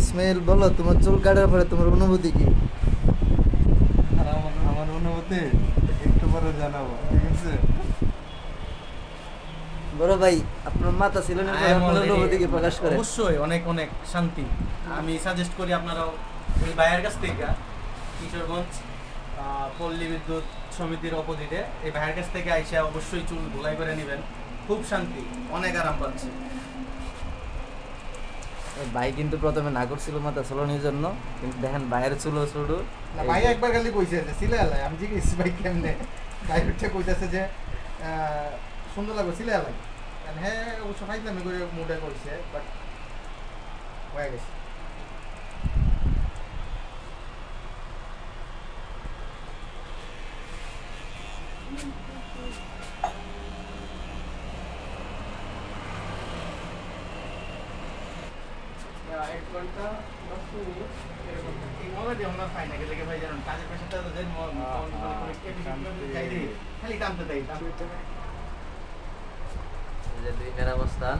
ইসমাইল বলো তোমার চুল কাটার পরে তোমার অনুভূতি কি? আর আমার আমার অনুভূতি একটু পরে জানাব ঠিক আছে? বড় ভাই আপনার মাথা ছিল না আপনার প্রকাশ করে? অবশ্যই অনেক অনেক শান্তি। আমি সাজেস্ট করি আপনারাও ওই ভাইয়ের কাছ থেকে কিশোরগঞ্জ পল্লী বিদ্যুৎ সমিতির অপোজিটে এই ভাইয়ের কাছ থেকে আইসা অবশ্যই চুল ধুলাই করে নেবেন। খুব শান্তি অনেক আরাম পাচ্ছে। ভাই কিন্তু প্রথমে না করছিল মাথা চলনের জন্য কিন্তু দেখেন ভাইয়ের চুলো ছোট না ভাই একবার খালি কইছে যে সিলে আলাই আমি জিজ্ঞেস ভাই কেমনে? ভাই উঠে কইতাছে যে সুন্দর লাগবে সিলে আলাই? কারণ হ্যাঁ অবশ্য ফাইজলামি করে মুডে করছে বাট হয়ে গেছে। এক ঘণ্টা, দশ মিনিট, এরকম। এই মোবাইলটি আমরা পাই না, গেলে ভাই জানেন, কাজের পেশাটা তো খালি যে দুই মেরা অবস্থান